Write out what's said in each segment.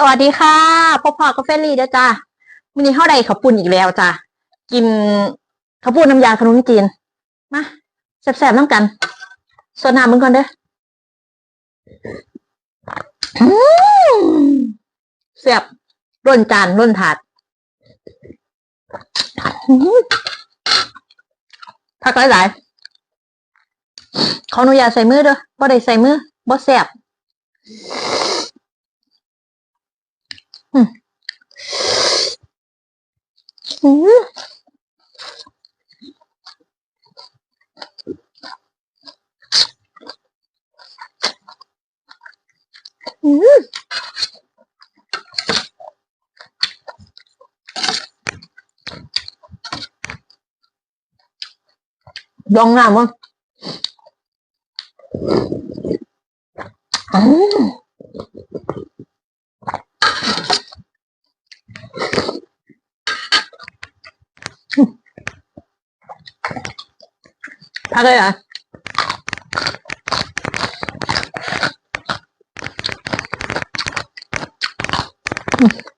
สวัสดีค่ะพ่อพ่อกาแฟรีเด้อจ้ามินิเท่าใดข้าวปุ้นอีกแล้วจ้ากินข้าวปุ้นน้ำยาขนมจีน มาแซ่บๆน้ำกันสดน้ำมึงก่อนเด้ออืมแซ่บร่นจานร่นถาดอื้อหือผักหลายๆขออนุญาตใส่มือเด้อบ่ได้ใส่มือบ่แซ่บ đông Giòn làm không? Mm. องน้ำมั้งอืมพักเลยเหรอะ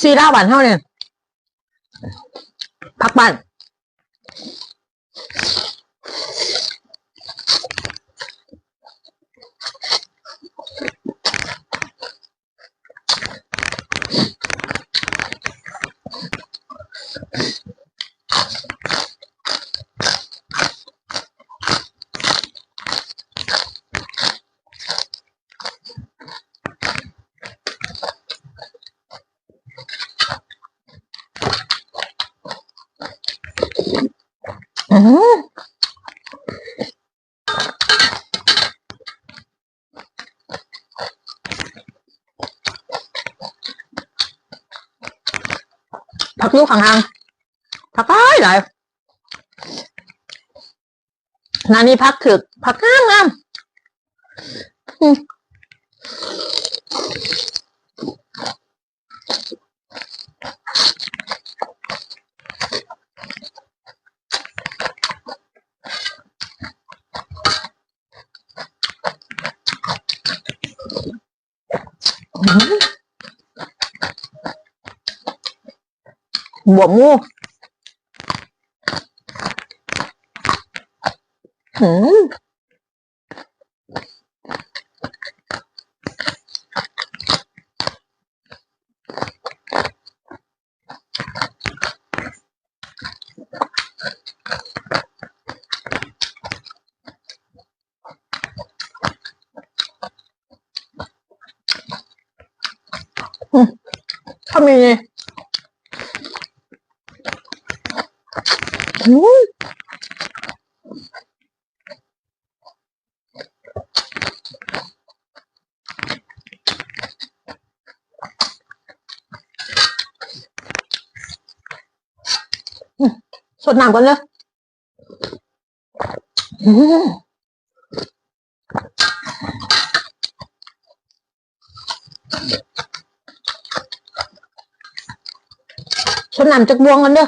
ซีร่าหวานเท่าเนี่ยพักบ้าน ผักลูกขังหางผักหลายหลายนานี่พักถึกผักงามงาม bộ mua ừ. ถ้ามีสดน้ำก่อนเลย số nằm chắc buông lên nữa.